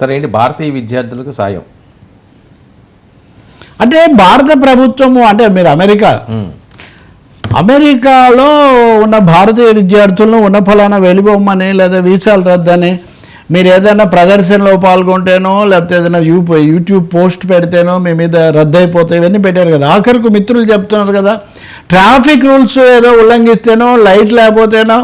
సరే ఏంటి? భారతీయ విద్యార్థులకు సాయం. అంటే భారత ప్రభుత్వము అంటే మీరు అమెరికా. అమెరికాలో ఉన్న భారతీయ విద్యార్థులను ఉన్న ఫలానా వెళ్ళిపోమని లేదా వీసాలు రద్దని మీరు ఏదైనా ప్రదర్శనలో పాల్గొంటేనో లేకపోతే ఏదైనా యూ యూట్యూబ్ పోస్ట్ పెడితేనో మీ మీద రద్దు అయిపోతాయి ఇవన్నీ పెట్టారు కదా. ఆఖరికి మిత్రులు చెప్తున్నారు కదా ట్రాఫిక్ రూల్స్ ఏదో ఉల్లంఘిస్తేనో లైట్ లేకపోతేనో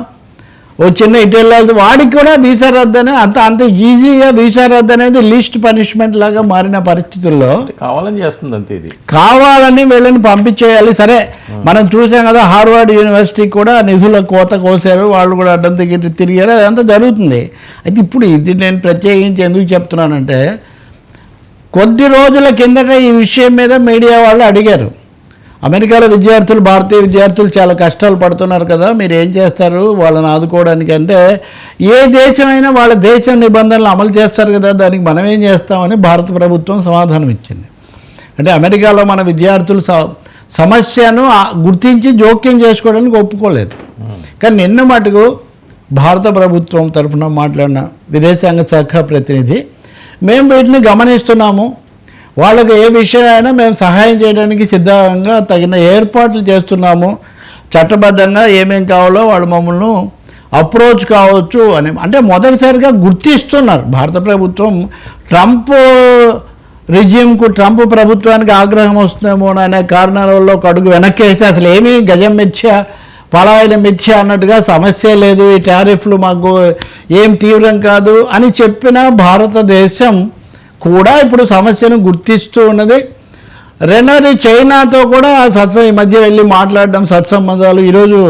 ఓ చిన్న ఇటు వెళ్ళాలి వాడికి కూడా వీసా రద్దు అని అంత అంత ఈజీగా వీసా రద్దు అనేది లీస్ట్ పనిష్మెంట్ లాగా మారిన పరిస్థితుల్లో కావాలని చేస్తుంది అంతే ఇది. కావాలని వీళ్ళని పంపించేయాలి. సరే మనం చూసాం కదా హార్వర్డ్ యూనివర్సిటీకి కూడా నిధుల కోత కోసారు. వాళ్ళు కూడా అడ్డం తిరిగి తిరిగారు. అదంతా జరుగుతుంది. అయితే ఇప్పుడు ఇది నేను ప్రత్యేకించి ఎందుకు చెప్తున్నానంటే కొద్ది రోజుల కిందట ఈ విషయం మీద మీడియా వాళ్ళు అడిగారు. అమెరికాలో విద్యార్థులు భారతీయ విద్యార్థులు చాలా కష్టాలు పడుతున్నారు కదా మీరు ఏం చేస్తారు? వాళ్ళని ఆదుకోవడానికి అంటే ఏ దేశమైనా వాళ్ళ దేశం నిబంధనలు అమలు చేస్తారు కదా దానికి మనం ఏం చేస్తామని భారత ప్రభుత్వం సమాధానం ఇచ్చింది. అంటే అమెరికాలో మన విద్యార్థులు స- సమస్యను గుర్తించి జోక్యం చేసుకోవడానికి ఒప్పుకోలేదు. కానీ నిన్న మటుకు భారత ప్రభుత్వం తరఫున మాట్లాడిన విదేశాంగ శాఖ ప్రతినిధి మేము వీటిని గమనిస్తున్నాము. వాళ్ళకి ఏ విషయమైనా మేము సహాయం చేయడానికి సిద్ధంగా తగిన ఏర్పాట్లు చేస్తున్నాము. చట్టబద్ధంగా ఏమేం కావాలో వాళ్ళు మమ్మల్ని అప్రోచ్ కావచ్చు అని. అంటే మొదటిసారిగా గుర్తిస్తున్నారు. భారత ప్రభుత్వం ట్రంప్ రిజ్యూమ్కు ట్రంప్ ప్రభుత్వానికి ఆగ్రహం వస్తుందేమో అనే కారణాల వల్ల ఒక అడుగు వెనక్కి వేసి అసలు ఏమీ గజం మిథ్య పలాయన మిథ్య అన్నట్టుగా సమస్య లేదు. ఈ టారిఫ్లు మాకు ఏం తీవ్రం కాదు అని చెప్పిన భారతదేశం కూడా ఇప్పుడు సమస్యను గుర్తిస్తూ ఉన్నది. రెండోది చైనాతో కూడా సత్సం ఈ మధ్య వెళ్ళి మాట్లాడడం సత్సంబంధాలు. ఈరోజు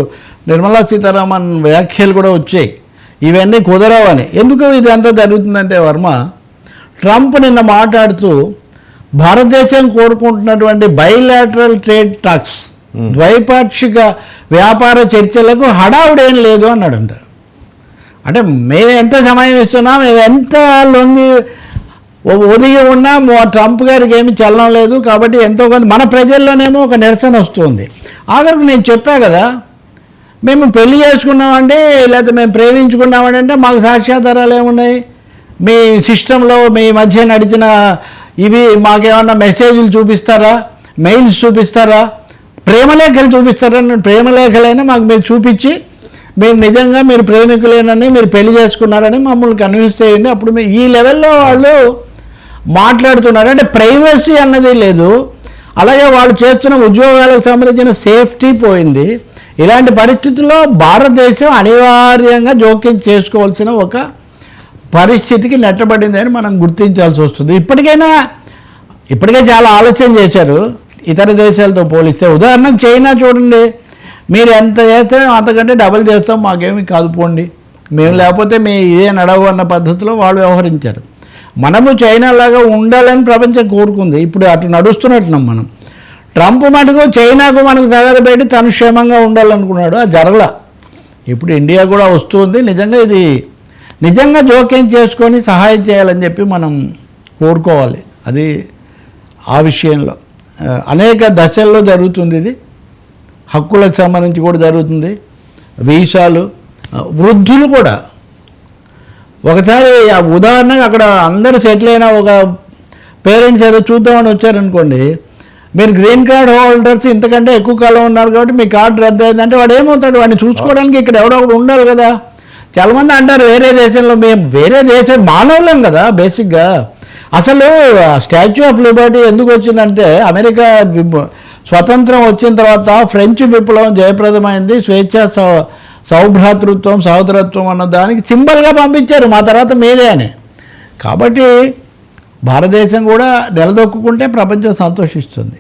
నిర్మలా సీతారామన్ వ్యాఖ్యలు కూడా వచ్చాయి. ఇవన్నీ కుదరవని. ఎందుకు ఇదంతా జరుగుతుందంటే వర్మ ట్రంప్ నిన్న మాట్లాడుతూ భారతదేశం కోరుకుంటున్నటువంటి బైలాటరల్ ట్రేడ్ టాక్స్ ద్వైపాక్షిక వ్యాపార చర్చలకు హడావుడేం లేదు అన్నాడంట. అంటే మేము ఎంత సమయం ఇస్తున్నాం? మేము ఎంత లొంగి ఉదయం ఉన్నా ట్రంప్ గారికి ఏమి చలనం లేదు కాబట్టి ఎంతో కొంత మన ప్రజల్లోనేమో ఒక నిరసన వస్తుంది. ఆఖరికి నేను చెప్పా కదా మేము పెళ్ళి చేసుకున్నామండి లేకపోతే మేము ప్రేమించుకున్నామండి అంటే మాకు సాక్ష్యాధారాలు ఏమున్నాయి? మీ సిస్టంలో మీ మధ్య నడిచిన ఇవి మాకేమన్నా మెసేజ్లు చూపిస్తారా? మెయిల్స్ చూపిస్తారా? ప్రేమలేఖలు చూపిస్తారా? ప్రేమలేఖలైనా మాకు మీరు చూపించి మీరు నిజంగా మీరు ప్రేమికులేనని మీరు పెళ్ళి చేసుకున్నారని మమ్మల్ని కన్విన్స్ చేయండి. అప్పుడు మీ ఈ లెవెల్లో వాళ్ళు మాట్లాడుతున్నారు. అంటే ప్రైవసీ అన్నది లేదు. అలాగే వాళ్ళు చేస్తున్న ఉద్యోగాలకు సంబంధించిన సేఫ్టీ పోయింది. ఇలాంటి పరిస్థితుల్లో భారతదేశం అనివార్యంగా జోక్యం చేసుకోవాల్సిన ఒక పరిస్థితికి నెట్టబడింది అని మనం గుర్తించాల్సి వస్తుంది. ఇప్పటికైనా ఇప్పటికే చాలా ఆలస్యం చేశారు. ఇతర దేశాలతో పోలిస్తే. ఉదాహరణకు చైనా చూడండి. మీరు ఎంత చేస్తే అంతకంటే డబల్ చేస్తాం మాకేమి కాదు పోండి. మేము లేకపోతే మీ ఇదే నడవు అన్న పద్ధతిలో వాళ్ళు వ్యవహరించారు. మనము చైనా లాగా ఉండాలని ప్రపంచం కోరుకుంది. ఇప్పుడు అటు నడుస్తున్నట్టున్నాం మనం. ట్రంప్ మటుకు చైనాకు మనకు తగదబెట్టి తను క్షేమంగా ఉండాలనుకున్నాడు. అది జరగల. ఇప్పుడు ఇండియా కూడా వస్తుంది. నిజంగా ఇది నిజంగా జోక్యం చేసుకొని సహాయం చేయాలని చెప్పి మనం కోరుకోవాలి. అది ఆ విషయంలో. అనేక దశల్లో జరుగుతుంది ఇది. హక్కులకు సంబంధించి కూడా జరుగుతుంది. వీసాలు వృద్ధులు కూడా ఒకసారి ఉదాహరణగా అక్కడ అందరూ సెటిల్ అయిన ఒక పేరెంట్స్ ఏదో చూద్దామని వచ్చారనుకోండి మీరు గ్రీన్ కార్డ్ హోల్డర్స్ ఇంతకంటే ఎక్కువ కాలం ఉన్నారు కాబట్టి మీ కార్డు రద్దు అయిందంటే వాడు ఏమవుతాడు? వాడిని చూసుకోవడానికి ఇక్కడ ఎవడో ఒకడు ఉండాలి కదా. చాలామంది అంటారు వేరే దేశంలో మేము వేరే దేశం మానవులం కదా బేసిక్గా. అసలు స్టాచ్యూ ఆఫ్ లిబర్టీ ఎందుకు వచ్చిందంటే అమెరికా స్వతంత్రం వచ్చిన తర్వాత ఫ్రెంచ్ విప్లవం జయప్రదమైంది స్వేచ్ఛ సౌభ్రాతృత్వం సహోదరత్వం అన్న దానికి సింబల్గా పంపించారు. మా తర్వాత మీరే అని. కాబట్టి భారతదేశం కూడా నిలదొక్కుంటే ప్రపంచం సంతోషిస్తుంది.